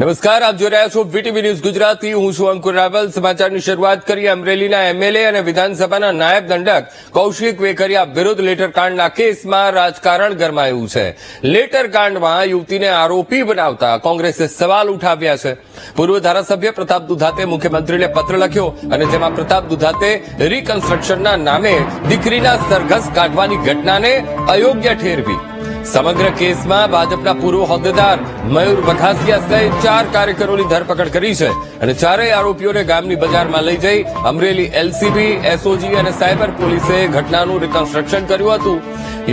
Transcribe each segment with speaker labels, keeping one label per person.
Speaker 1: નમસ્કાર, આપ જોઈ રહ્યા છો વીટીવી ન્યૂઝ ગુજરાતી. હું છું અંકુર રાવલ. સમાચારની શરૂઆત કરી અમરેલીના એમએલએ અને વિધાનસભાના નાયબ દંડક કૌશિક વેકરિયા વિરુદ્ધ લેટરકાંડના કેસમાં રાજકારણ ગરમાયું છે. લેટરકાંડમાં યુવતીને આરોપી બનાવતા કોંગ્રેસે સવાલ ઉઠાવ્યા છે. પૂર્વ ધારાસભ્ય પ્રતાપ દુધાતે મુખ્યમંત્રીને પત્ર લખ્યો અને જેમાં પ્રતાપ દુધાતે રિકન્સ્ટ્રક્શનના નામે દીકરીના સરઘસ કાઢવાની ઘટનાને અયોગ્ય ઠેરવી. સમગ્ર કેસમાં ભાજપના પૂર્વ હોદ્દેદાર મયુર વઘાસિયા સહિત ચાર કાર્યકરોની ધરપકડ કરી છે અને ચારેય આરોપીઓને ગામની બજારમાં લઈ જઈ અમરેલી એલસીબી, એસઓજી અને સાયબર પોલીસે ઘટનાનું રિકન્સ્ટ્રક્શન કર્યું હતું.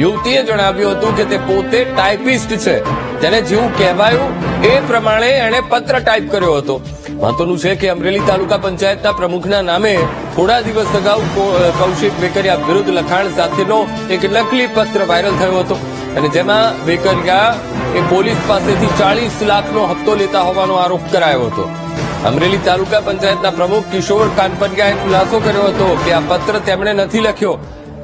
Speaker 1: યુવતીએ જણાવ્યું હતું કે તે પોતે ટાઈપિસ્ટ છે. તેને જેવું કહેવાયું એ પ્રમાણે એણે પત્ર ટાઈપ કર્યો હતો. મહત્વનું છે કે અમરેલી તાલુકા પંચાયતના પ્રમુખના નામે થોડા દિવસ અગાઉ કૌશિક વેકરિયા વિરુદ્ધ લખાણ સાથેનો એક નકલી પત્ર વાયરલ થયો હતો. અને જેમાં વેકરિયા એ પોલીસ પાસેથી ચાલીસ લાખનો હપ્તો લેતા હોવાનો આરોપ કરાયો હતો. અમરેલી તાલુકા પંચાયતના પ્રમુખ કિશોર કાનપરિયાએ ખુલાસો કર્યો હતો કે આ પત્ર તેમણે નથી લખ્યો.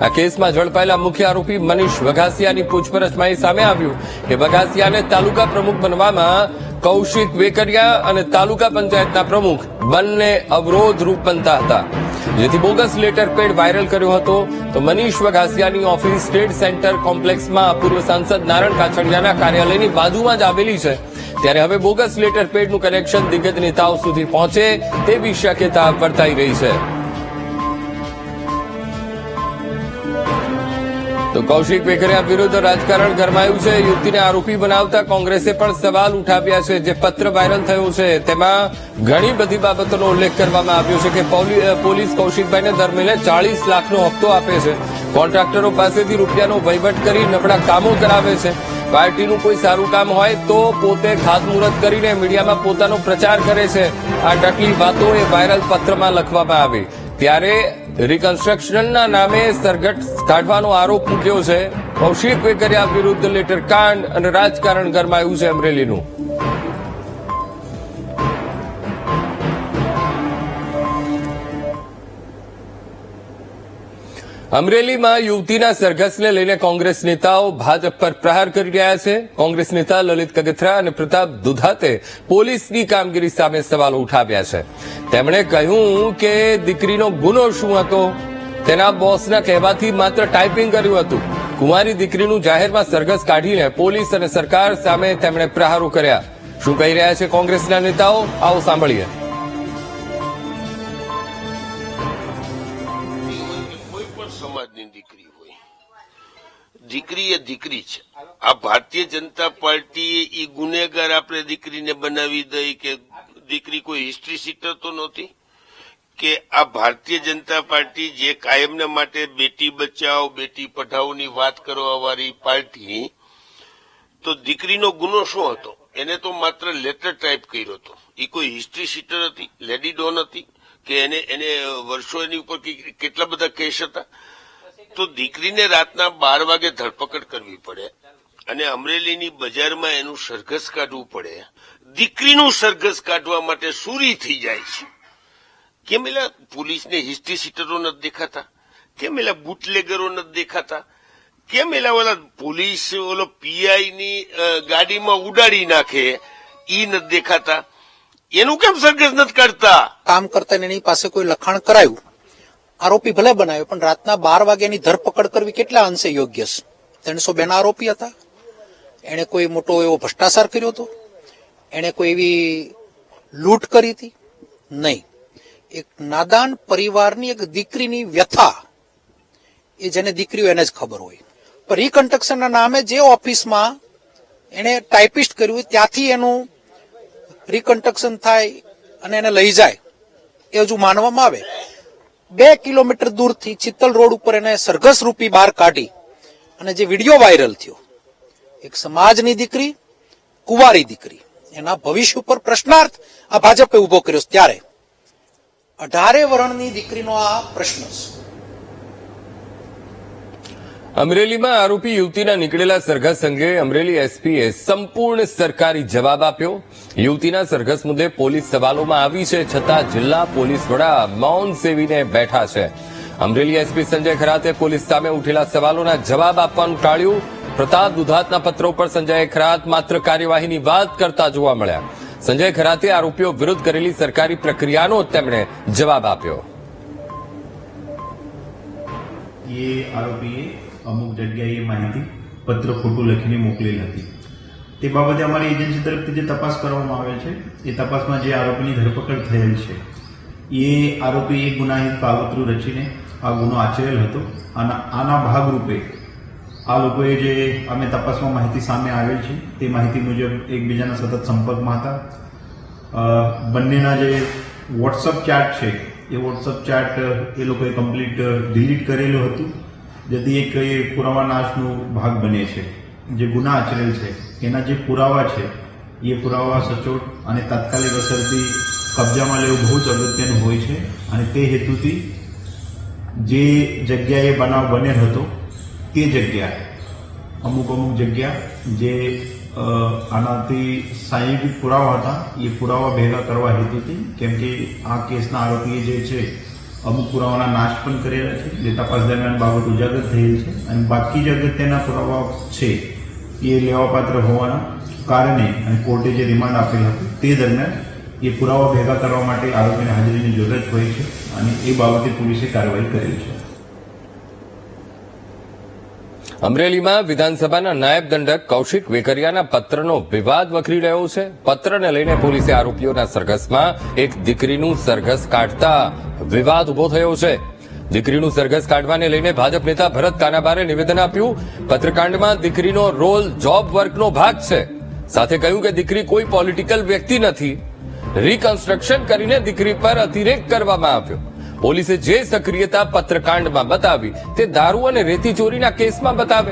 Speaker 1: આ કેસમાં ઝડપાયેલા મુખ્ય આરોપી મનીષ વઘાસિયાની પૂછપરછમાં એ સામે આવ્યું કે વઘાસિયાને તાલુકા પ્રમુખ બનવામાં કૌશિક વેકરિયા અને તાલુકા પંચાયતના પ્રમુખ બંને અવરોધ રૂપ બનતા હતા. જેથી બોગસ લેટર પેડ વાયરલ કર્યો હતો તો મનીષ વઘાસિયાની ઓફિસ સ્ટેટ સેન્ટર કોમ્પ્લેક્સમાં પૂર્વ સાંસદ નારણ કાછડિયાના કાર્યાલયની બાજુમાં જ આવેલી છે. ત્યારે હવે બોગસ લેટર પેડનું કનેક્શન દિગ્ગજ નેતાઓ સુધી પહોંચે તેવી શક્યતા વર્તાઈ રહી છે. તો કૌશિક વેકરિયા વિરુદ્ધ રાજકારણ ગરમાયું છે. યુવતીને આરોપી બનાવતા કોંગ્રેસે પણ સવાલ ઉઠાવ્યા છે. જે પત્ર વાયરલ થયો છે, તેમાં ઘણી બધી બાબતોનો ઉલ્લેખ કરવામાં આવ્યો છે કે પોલી- પોલીસ કૌશિકભાઈને દર મહિને ચાળીસ લાખનો હપ્તો આપે છે. કોન્ટ્રાક્ટરો પાસેથી રૂપિયાનો વહીવટ કરી નબળા કામો કરાવે છે. પાર્ટીનું કોઈ સારું કામ હોય તો પોતે ખાતમુહૂર્ત કરીને મીડિયામાં પોતાનો પ્રચાર કરે છે. આ ટકલી વાતો એ વાયરલ પત્રમાં લખવામાં આવી. ત્યારે રિકન્સ્ટ્રક્શનના નામે સરઘટ કાઢવાનો આરોપ મૂક્યો છે. કૌશિક વેકરિયા વિરુદ્ધ લેટર કાંડ અને રાજકારણ ગરમાયું છે અમરેલીનું. અમરેલીમાં યુવતીના સરઘસને લઈને કોંગ્રેસ નેતાઓ ભાજપ પર પ્રહાર કરી રહ્યા છે. કોંગ્રેસ નેતા લલિત કગથરા અને પ્રતાપ દુધાતે પોલીસની કામગીરી સામે સવાલો ઉઠાવ્યા છે. તેમણે કહ્યું કે દીકરીનો ગુનો શું હતો? તેના બોસના કહેવાથી માત્ર ટાઈપિંગ કર્યું હતું. કુંવારી દીકરીનું જાહેરમાં સરઘસ કાઢીને પોલીસ અને સરકાર સામે તેમણે પ્રહારો કર્યા. શું કહી રહ્યા છે કોંગ્રેસના નેતાઓ? આવો સાંભળીએ.
Speaker 2: દીકરી એ દીકરી છે. આ ભારતીય જનતા પાર્ટી એ ગુનેગાર આપણે દીકરીને બનાવી દઈ કે દીકરી કોઈ હિસ્ટ્રી સીટર તો નહોતી? કે આ ભારતીય જનતા પાર્ટી જે કાયમને માટે બેટી બચાવ બેટી પઢાઓની વાત કરવા વાળી પાર્ટી, તો દીકરીનો ગુનો શું હતો? એને તો માત્ર લેટર ટાઈપ કર્યો હતો. એ કોઈ હિસ્ટ્રી સીટર હતી લેડી ડોન હતી, કે એને એને વર્ષો એની ઉપર કેટલા બધા કેસ હતા? તો દીકરીને રાતના બાર વાગે ધરપકડ કરવી પડે અને અમરેલીની બજારમાં એનું સરઘસ કાઢવું પડે. દીકરીનું સરઘસ કાઢવા માટે સુરી થઈ જાય છે. કેમ એલા પોલીસને હિસ્ટ્રી સીટરો નથી દેખાતા? કેમ એલા બુટલેગરો નથી દેખાતા? કેમ એલા ઓલા પોલીસ ઓલો પીઆઈની ગાડીમાં ઉડાડી નાખે ઈ નથી દેખાતા? એનું કેમ સરઘસ નથી કાઢતા?
Speaker 3: કામ કરતા એની પાસે કોઈ લખાણ કરાયું? આરોપી ભલે બનાવ્યો, પણ રાતના બાર વાગ્યાની ધરપકડ કરવી કેટલા અંશે યોગ્ય છે? ત્રણસો બેન આરોપી હતા. એણે કોઈ મોટો એવો ભ્રષ્ટાચાર કર્યો હતો? એણે કોઈ એવી લૂંટ કરી હતી? નહીં. એક નાદાન પરિવારની એક દીકરીની વ્યથા, એ જેને દીકરીઓ એને જ ખબર હોય. પણ રિકન્સ્ટ્રક્શનના નામે જે ઓફિસમાં એણે ટાઈપિસ્ટ કર્યું ત્યાંથી એનું રિકન્સ્ટ્રક્શન થાય અને એને લઈ જાય, એ હજુ માનવામાં આવે. બે કિલોમીટર દૂરથી ચિત્તલ રોડ ઉપર એને સરઘસ રૂપી બહાર કાઢી અને જે વીડિયો વાયરલ થયો, એક સમાજની દીકરી, કુંવારી દીકરી, એના ભવિષ્ય ઉપર પ્રશ્નાર્થ આ ભાજપે ઊભો કર્યો ત્યારે. અઢારે વર્ણની દીકરીનો આ પ્રશ્ન છે.
Speaker 1: અમરેલીમાં આરોપી યુવતીના નીકળેલા સરઘસ અંગે અમરેલી એસપીએ સંપૂર્ણ સરકારી જવાબ આપ્યો. યુવતીના સરઘસ મુદ્દે પોલીસ સવાલોમાં આવી છે છતાં જિલ્લા પોલીસ વડા મૌન સેવીને બેઠા છે. અમરેલી એસપી સંજય ખરાતે પોલીસ સામે ઉઠેલા સવાલોના જવાબ આપવાનું ટાળ્યું. પ્રતાપ દુધાતના પત્રો પર સંજય ખરાત માત્ર કાર્યવાહીની વાત કરતા જોવા મળ્યા. સંજય ખરાતે આરોપીઓ વિરુદ્ધ કરેલી સરકારી પ્રક્રિયાનો તેમણે જવાબ આપ્યો.
Speaker 4: આરોપીએ અમુક જગ્યાએ માહિતી પત્ર ખોટું લખીને મોકલેલ હતી. તે બાબતે અમારી એજન્સી તરફથી જે તપાસ કરવામાં આવે છે, એ તપાસમાં જે આરોપીની ધરપકડ થયેલ છે, એ આરોપી એક ગુનાહિત કાવતરું રચીને આ ગુનો આચરેલ હતો. અને આના ભાગરૂપે આ લોકોએ જે અમે તપાસમાં માહિતી સામે આવેલ છે, તે માહિતી મુજબ એકબીજાના સતત સંપર્કમાં હતા. બંનેના જે વોટ્સઅપ ચાટ છે, એ વોટ્સઅપ ચાટ એ લોકોએ કમ્પ્લીટ ડિલીટ કરેલું હતું. જેથી એક એ પુરાવા નાશનો ભાગ બને છે. જે ગુના આચરેલ છે, એના જે પુરાવા છે, એ પુરાવા સચોટ અને તાત્કાલિક અસરથી કબજામાં લેવું બહુ જ અગત્યનું હોય છે અને તે હેતુથી જે જગ્યાએ બનાવ બનેલ હતો, તે જગ્યા, અમુક અમુક જગ્યા જે આનાથી સાહિત્યિક પુરાવા હતા, એ પુરાવા ભેગા કરવા હેતુથી, કેમ કે આ કેસના આરોપીએ જે છે અમુક પુરાવાના નાશ પણ કરેલા છે. જે તપાસ દરમિયાન બાબત ઉજાગર થયેલ છે અને બાકી જ અગત્યના પુરાવા છે એ લેવાપાત્ર હોવાના કારણે અને કોર્ટે જે રિમાન્ડ આપેલ હતું તે દરમિયાન એ પુરાવા ભેગા કરવા માટે આરોપીને હાજરીની જરૂરત હોય છે અને એ બાબતે પોલીસે કાર્યવાહી કરેલ છે.
Speaker 1: અમરેલીમાં વિધાનસભાના નાયબ દંડક કૌશિક વેકરિયાના પત્રનો વિવાદ વકરી રહ્યો છે. પત્રને લઈને પોલીસે આરોપીઓના સરઘસમાં એક દીકરીનું સરઘસ કાઢતા વિવાદ ઊભો થયો છે. દીકરીનું સરઘસ કાઢવાને લઈને ભાજપ નેતા ભરત કાનાબારે નિવેદન આપ્યું. પત્રકાંડમાં દીકરીનો રોલ જોબ વર્કનો ભાગ છે. સાથે કહ્યું કે દીકરી કોઈ પોલિટિકલ વ્યક્તિ નથી. રિકન્સ્ટ્રક્શન કરીને દીકરી પર અતિરેક કરવામાં આવ્યો. પોલીસે જે સક્રિયતા પત્રકાંડમાં બતાવી તે દારૂ અને રેતી ચોરીના કેસમાં બતાવે.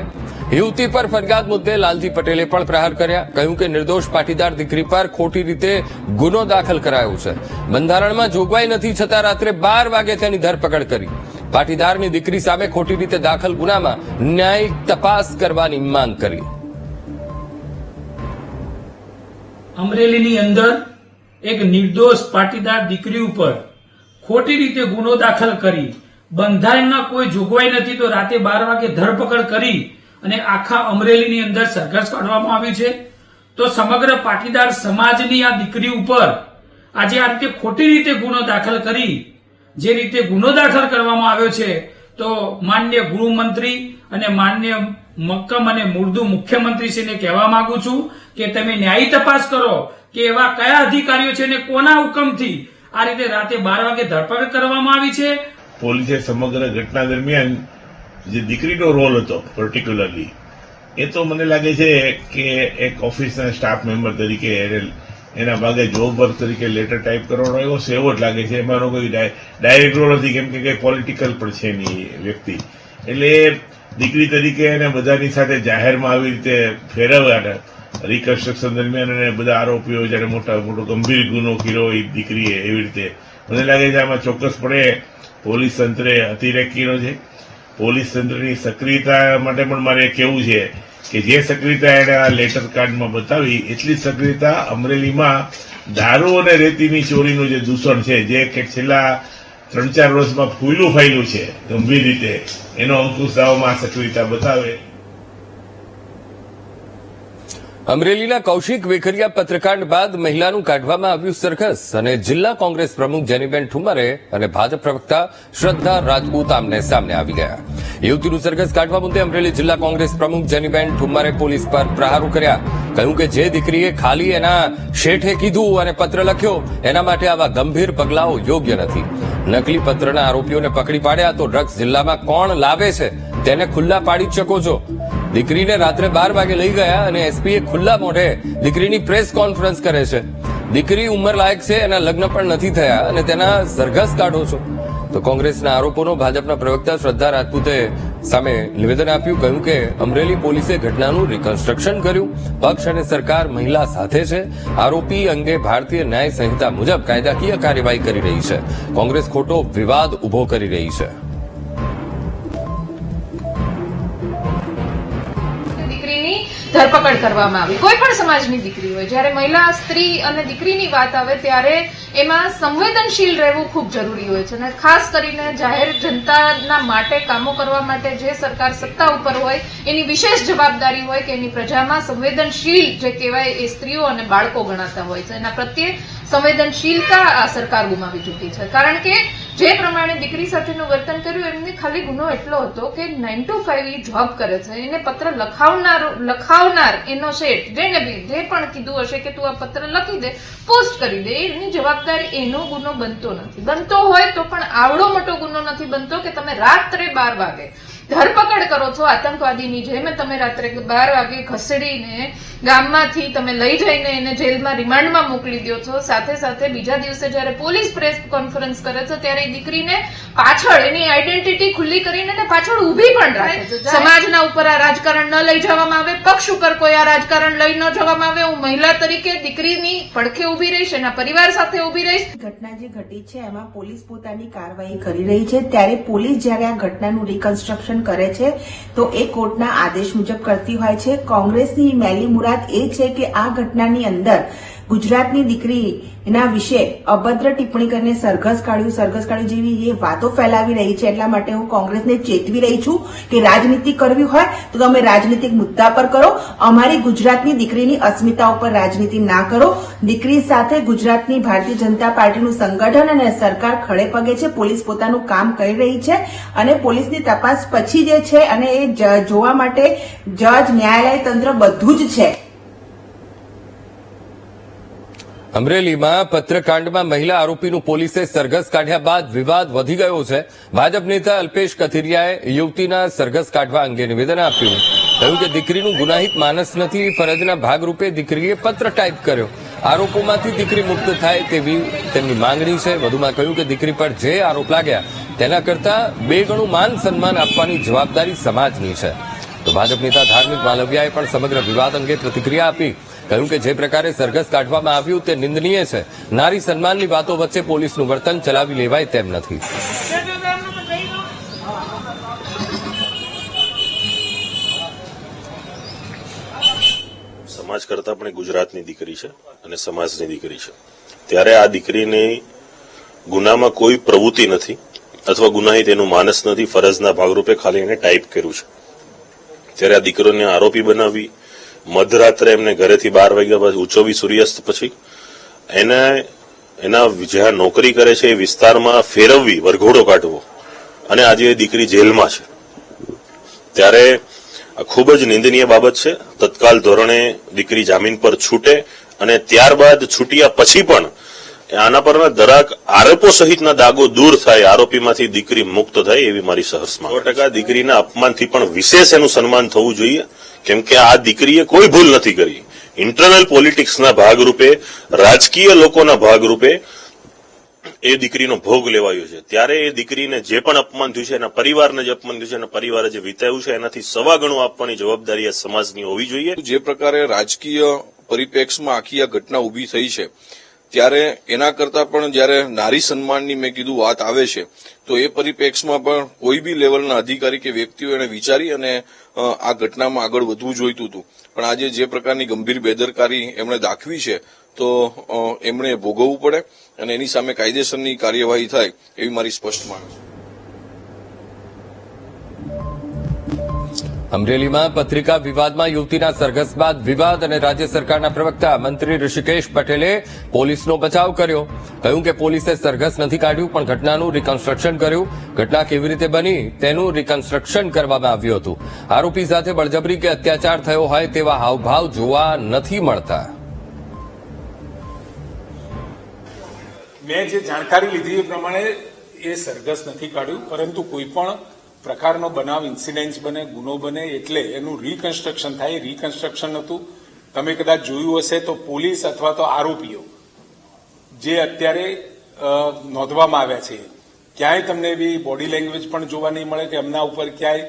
Speaker 1: યુવતી પર ફરિયાદ મુદ્દે લાલજી પટેલે પણ પ્રહાર કર્યા. કહ્યું કે નિર્દોષ પાટીદાર દીકરી પર ખોટી રીતે ગુનો દાખલ કરાયો છે. બંધારણમાં જોગવાઈ નથી છતાં રાત્રે બાર વાગે તેની ધરપકડ કરી. પાટીદારની દીકરી સામે ખોટી રીતે દાખલ ગુનામાં ન્યાયિક તપાસ કરવાની માંગ કરી.
Speaker 5: અમરેલીની અંદર એક નિર્દોષ પાટીદાર દીકરી ઉપર ખોટી રીતે ગુનો દાખલ કરી. બંધારણમાં કોઈ જોગવાઈ નથી તો રાતે બાર વાગે ધરપકડ કરી અને આખા અમરેલીની અંદર સરઘસ કાઢવામાં આવી છે. તો સમગ્ર પાટીદાર સમાજની આ દીકરી ઉપર આજે આ રીતે ખોટી રીતે ગુનો દાખલ કરી. જે રીતે ગુનો દાખલ કરવામાં આવ્યો છે, તો માન્ય ગૃહમંત્રી અને માન્ય મક્કમ અને મુર્દુ મુખ્યમંત્રીશ્રીને કહેવા માંગુ છું કે તમે ન્યાયી તપાસ કરો કે એવા કયા અધિકારીઓ છે ને કોના હુકમથી આ રીતે રાતે બાર વાગે ધરપકડ કરવામાં આવી છે.
Speaker 6: પોલીસે સમગ્ર ઘટના દરમિયાન જે દીકરીનો રોલ હતો પર્ટિક્યુલરલી એ તો મને લાગે છે કે એક ઓફિસના સ્ટાફ મેમ્બર તરીકે એને, એના ભાગે જોબ વર્ક તરીકે લેટર ટાઈપ કરવાનો એવો સેવો જ લાગે છે. એમાંનો કોઈ ડાયરેક્ટ રોલ નથી, કેમ કે કઈ પોલિટિકલ પણ છે નહીં વ્યક્તિ. એટલે દીકરી તરીકે એને બધાની સાથે જાહેરમાં આવી રીતે ફેરવ્યા રિકન્સ્ટ્રક્શન દરમિયાન અને બધા આરોપીઓ જયારે મોટા મોટો ગંભીર ગુનો કર્યો એ દીકરીએ એવી રીતે મને લાગે છે આમાં ચોક્કસપણે પોલીસ તંત્રે અતિરેકીનો છે. પોલીસ તંત્રની સક્રિયતા માટે પણ મારે કહેવું છે કે જે સક્રિયતા એણે આ લેટર કાર્ડમાં બતાવી, એટલી સક્રિયતા અમરેલીમાં દારૂ અને રેતીની ચોરીનું જે દૂષણ છે, જે કે છેલ્લા ત્રણ ચાર વર્ષમાં ફૂયલું ફાયલું છે ગંભીર રીતે, એનો અંકુશ આ સક્રિયતા બતાવે.
Speaker 1: અમરેલીના કૌશિક વેખરિયા પત્રકાંડ બાદ મહિલાનું કાઢવામાં આવ્યું સરઘસ અને જિલ્લા કોંગ્રેસ પ્રમુખ જેનીબેન ઠુમરે અને ભાજપ પ્રવક્તા શ્રદ્ધા રાજપૂત આમને સામને આવી ગયા. યુવતીનું સરઘસ કાઢવા મુદ્દે અમરેલી જિલ્લા કોંગ્રેસ પ્રમુખ જેનીબેન ઠુમરે પોલીસ પર પ્રહારો કર્યા. કહ્યું કે જે દીકરીએ ખાલી એના શેઠે કીધું અને પત્ર લખ્યો, એના માટે આવા ગંભીર પગલાઓ યોગ્ય નથી. નકલી પત્રના આરોપીઓને પકડી પાડ્યા તો ડ્રગ્સ જિલ્લામાં કોણ લાવે છે? તેને ખુલ્લા પાડી શકો છો. દીકરીને રાત્રે બાર વાગે લઈ ગયા અને એસપીએ ખુલ્લા મોઢે દીકરીની પ્રેસ કોન્ફરન્સ કરે છે. દીકરી ઉંમર લાયક છે, એના લગ્ન પણ નથી થયા અને તેના સરઘસ કાઢો છો. તો કોંગ્રેસના આરોપોનો ભાજપના પ્રવક્તા શ્રદ્ધા રાજપૂતે સામે નિવેદન આપ્યું, કહ્યું કે અમરેલી પોલીસે ઘટનાનું રિકન્સ્ટ્રક્શન કર્યું. પક્ષ અને સરકાર મહિલા સાથે છે. આરોપી અંગે ભારતીય ન્યાય સંહિતા મુજબ કાયદાકીય કાર્યવાહી કરી રહી છે. કોંગ્રેસ ખોટો વિવાદ ઊભો કરી રહી છે.
Speaker 7: ધરપકડ કરવામાં આવી. કોઈ પણ સમાજની દીકરી હોય, જ્યારે મહિલા, સ્ત્રી અને દીકરીની વાત આવે ત્યારે એમાં સંવેદનશીલ રહેવું ખૂબ જરૂરી હોય છે. અને ખાસ કરીને જાહેર જનતાના માટે, કામો કરવા માટે જે સરકાર સત્તા ઉપર હોય, એની વિશેષ જવાબદારી હોય કે એની પ્રજામાં સંવેદનશીલ જે કહેવાય એ સ્ત્રીઓ અને બાળકો ગણાતા હોય છે. એના પ્રત્યે સંવેદનશીલતા આ સરકાર ગુમાવી ચૂકી છે. કારણ કે જે પ્રમાણે દીકરી સાથેનું વર્તન કર્યું, એમને ખાલી ગુનો એટલો હતો કે નાઇન ટુ ફાઈવ એ જોબ કરે છે. એને પત્ર લખાવનાર લખાવનાર એનો શેઠ જેને બી, જે પણ કીધું હશે કે તું આ પત્ર લખી દે, પોસ્ટ કરી દે, એની જવાબદારી એનો ગુનો બનતો નથી. બનતો હોય તો પણ આવડો મોટો ગુનો નથી બનતો કે તમે રાત્રે બાર વાગે ધરપકડ કરો છો આતંકવાદીની જેમ તમે રાત્રે બાર વાગે ખસેડીને ગામમાંથી તમે લઈ જઈને એને જેલમાં રિમાન્ડમાં મોકલી દો છો. સાથે સાથે બીજા દિવસે જ્યારે પોલીસ પ્રેસ કોન્ફરન્સ કરે છે ત્યારે એ દીકરીને પાછળ એની આઈડેન્ટિટી ખુલ્લી કરીને એને પાછળ ઊભી પણ રાખે છે. સમાજના ઉપર આ રાજકારણ ન લઈ જવામાં આવે પક્ષ ઉપર કોઈ આ રાજકારણ લઈ ન જવામાં આવે હું મહિલા તરીકે દીકરીની પડખે ઊભી રહીશ એના પરિવાર સાથે ઊભી રહીશ.
Speaker 8: ઘટના જે ઘટી છે એમાં પોલીસ પોતાની કાર્યવાહી કરી રહી છે. ત્યારે પોલીસ જ્યારે આ ઘટનાનું રિકન્સ્ટ્રક્શન કરે છે, તો એ કોર્ટના આદેશ મુજબ કરતી હોય છે. કોંગ્રેસની મેલી મુરાદ એ છે કે આ ઘટનાની અંદર ગુજરાતની દીકરીના વિશે અભદ્ર ટિપ્પણી કરીને સરઘસ કાઢ્યું સરઘસ કાઢ્યું જેવી એ વાતો ફેલાવી રહી છે. એટલા માટે હું કોંગ્રેસને ચેતવી રહી છું કે રાજનીતિ કરવી હોય તો તમે રાજનીતિક મુદ્દા પર કરો. અમારી ગુજરાતની દીકરીની અસ્મિતા ઉપર રાજનીતિ ના કરો. દીકરી સાથે ગુજરાતની ભારતીય જનતા પાર્ટીનું સંગઠન અને સરકાર ખડે પગે છે. પોલીસ પોતાનું કામ કરી રહી છે અને પોલીસની તપાસ પછી જે છે અને એ જોવા માટે જજ, ન્યાયાલય તંત્ર બધું જ છે.
Speaker 1: અમરેલીમાં પત્રકાંડમાં મહિલા આરોપીનું પોલીસે સરઘસ કાઢ્યા બાદ વિવાદ વધી ગયો છે. ભાજપ નેતા અલ્પેશ કથિરિયાએ યુવતીના સરઘસ કાઢવા અંગે નિવેદન આપ્યું. કહ્યું કે દીકરીનું ગુનાહિત માનસ નથી, ફરજના ભાગરૂપે દીકરીએ પત્ર ટાઈપ કર્યો. આરોપોમાંથી દીકરી મુક્ત થાય તેવી તેમની માંગણી છે. વધુમાં કહ્યું કે દીકરી પર જે આરોપ લાગ્યા તેના કરતા બે ગણું માન સન્માન આપવાની જવાબદારી સમાજની છે. તો ભાજપ નેતા ધાર્મિક માલવિયાએ પણ સમગ્ર વિવાદ અંગે પ્રતિક્રિયા આપી. કહ્યું કે જે પ્રકારે સરઘસ કાઢવામાં આવ્યું તે નિંદનીય છે. નારી સન્માનની વાતો વચ્ચે પોલીસનું વર્તન ચલાવી લેવાય તેમ નથી.
Speaker 9: સમાજ કરતા પણ ગુજરાતની દીકરી છે અને સમાજની દીકરી છે. ત્યારે આ દીકરીની ગુનામાં કોઈ પ્રવૃત્તિ નથી અથવા ગુનાહિત એનું માનસ નથી, ફરજના ભાગરૂપે ખાલી એને ટાઈપ કર્યું છે. ત્યારે આ દીકરોને આરોપી બનાવી મધરાત્રે એમને ઘરેથી બાર વાગ્યા પછી ઉચોવી સૂર્યાસ્ત પછી એને એના જ્યાં નોકરી કરે છે એ વિસ્તારમાં ફેરવવી, વરઘોડો કાઢવો. અને આજે એ દીકરી જેલમાં છે. ત્યારે આ ખૂબ જ નિંદનીય બાબત છે. તત્કાલ ધોરણે દીકરી જામીન પર છૂટે અને ત્યારબાદ છૂટ્યા પછી પણ આના પરના દરાક આરોપો સહિતના દાગો દૂર થાય, આરોપીમાંથી દીકરી મુક્ત થાય એવી મારી સહર્ષ સો ટકા દીકરીના અપમાનથી પણ વિશેષ એનું સન્માન થવું જોઈએ. કેમ કે આ દીકરીએ કોઈ ભૂલ નથી કરી. ઇન્ટરનલ પોલિટિક્સના ભાગરૂપે, રાજકીય લોકોના ભાગરૂપે એ દીકરીનો ભોગ લેવાયો છે. ત્યારે એ દીકરીને જે પણ અપમાન થયું છે, એના પરિવારને જે અપમાન થયું છે, એના પરિવારે જે વિતાવ્યું છે, એનાથી સવા ગણું આપવાની જવાબદારી આ સમાજની હોવી જોઈએ.
Speaker 10: જે પ્રકારે રાજકીય પરિપ્રેક્ષમાં આખી આ ઘટના ઊભી થઈ છે ત્યારે એના કરતા પણ જ્યારે નારી સન્માનની મેં કીધું વાત આવે છે, તો એ પરિપ્રેક્ષમાં પણ કોઈ બી લેવલના અધિકારી કે વ્યક્તિઓ એને વિચારી અને આ ઘટનામાં આગળ વધવું જોઈતું હતું. પણ આજે જે પ્રકારની ગંભીર બેદરકારી એમણે દાખવી છે, તો એમણે ભોગવવું પડે અને એની સામે કાયદેસરની કાર્યવાહી થાય એવી મારી સ્પષ્ટ માંગ છે.
Speaker 1: અમરેલીમાં પત્રિકા વિવાદમાં યુવતીના સરઘસ બાદ વિવાદ અને રાજ્ય સરકારના પ્રવક્તા મંત્રી ઋષિકેશ પટેલે પોલીસનો બચાવ કર્યો. કહ્યું કે પોલીસે સરઘસ નથી કાઢ્યું, પણ ઘટનાનું રિકન્સ્ટ્રક્શન કર્યું. ઘટના કેવી રીતે બની તેનું રિકન્સ્ટ્રક્શન કરવામાં આવ્યું હતું. આરોપી સાથે બળજબરી કે અત્યાચાર થયો હોય તેવા હાવભાવ જોવા નથી મળતા.
Speaker 11: મેં જે જાણકારી લીધી એ પ્રમાણે એ સરઘસ નથી કાઢ્યું, પરંતુ કોઈ પણ પ્રકારનો બનાવ ઇન્સિડન્સ બને, ગુનો બને, એટલે એનું રિકન્સ્ટ્રક્શન થાય. રિકન્સ્ટ્રક્શન હતું. તમે કદાચ જોયું હશે તો પોલીસ અથવા તો આરોપીઓ જે અત્યારે નોંધવામાં આવ્યા છે. ક્યાંય તમને એવી બોડી લેંગ્વેજ પણ જોવા નહીં મળે કે એમના ઉપર ક્યાંય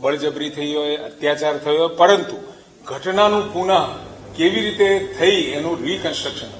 Speaker 11: બળજબરી થઈ હોય, અત્યાચાર થયો હોય. પરંતુ ઘટનાનું પુનઃ કેવી રીતે થઈ એનું રિકન્સ્ટ્રક્શન